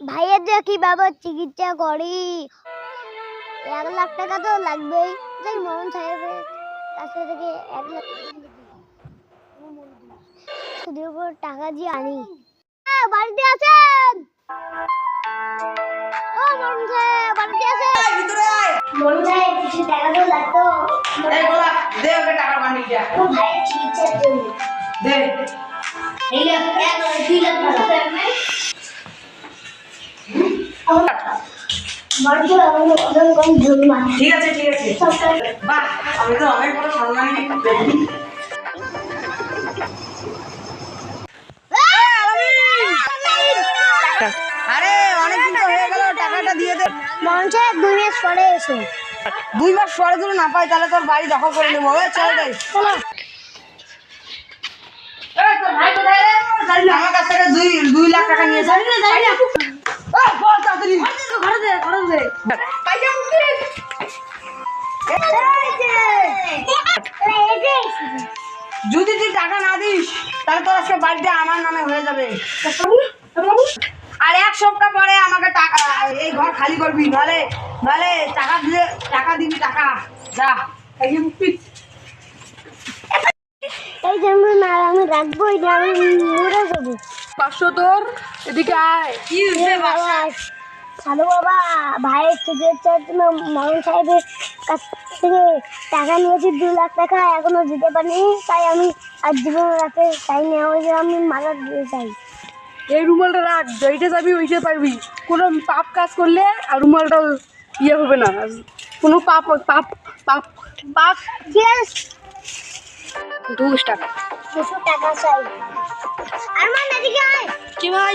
ভাইয়ের যে কীভাবে চিকিৎসা করি? এক লাখ টাকা তো লাগবেই। যাই মোহন সাহেবের কাছে থেকে এক লাখ টাকা সুদের উপর টাকা দিয়ে আনি। এ, বাড়িতে আছেন? ও মোহন সাহেব বাড়িতে আছেন? মোহন সাহেব কিছু টাকা তো লাগতো। দে ওকে ভাইয়ের চিকিৎসার জন্য। দে। এই লাখ এক দুই লাখ টাকা। ঠিক আছে ঠিক আছে। বাহ আমি তো অনেক বড় সম্মানী আরে হয়ে গেল টাকাটা দিয়ে দে। মঞ্চে দুই মাস পরে এসো। দুই মাস পরে যদি না পাই তাহলে তোর বাড়ি দখল করে নেব। চল রে চলো। আমার কাছ থেকে দুই দুই লাখ টাকা নিয়ে যাই না যাই না বল তাড়াতাড়ি ঘরে দে ঘরে দে পাইজা মুক্তি যদি তুই টাকা না দিস তাহলে তোর আজকে বাড়িতে আমার নামে হয়ে যাবে। আর এক সপ্তাহ পরে আমাকে টাকা এই ঘর খালি করবি নাহলে নাহলে টাকা দিয়ে টাকা দিবি টাকা। যা এই যে এই যে না আমি রাখব এটা আমি মরে যাব। পাঁচশো তোর এদিকে আয়। কি বাবা? সাধু বাবা ভাইয়ের চিকিৎসার জন্য মরণ সাহেবের কাছ থেকে টাকা নিয়েছি দু লাখ টাকা এখনও দিতে পারিনি তাই আমি আর জীবন রাখতে চাই না ওই যে আমি মারা দিতে চাই। এই রুমালটা রাখ যেইটা যাবি ওইটা পারবি। কোনো পাপ কাজ করলে আর রুমালটা ইয়ে হবে না কোনো পাপ পাপ পাপ পাপ দুশ টাকা। দুশো টাকা চাই। আর আয়। কি ভাই?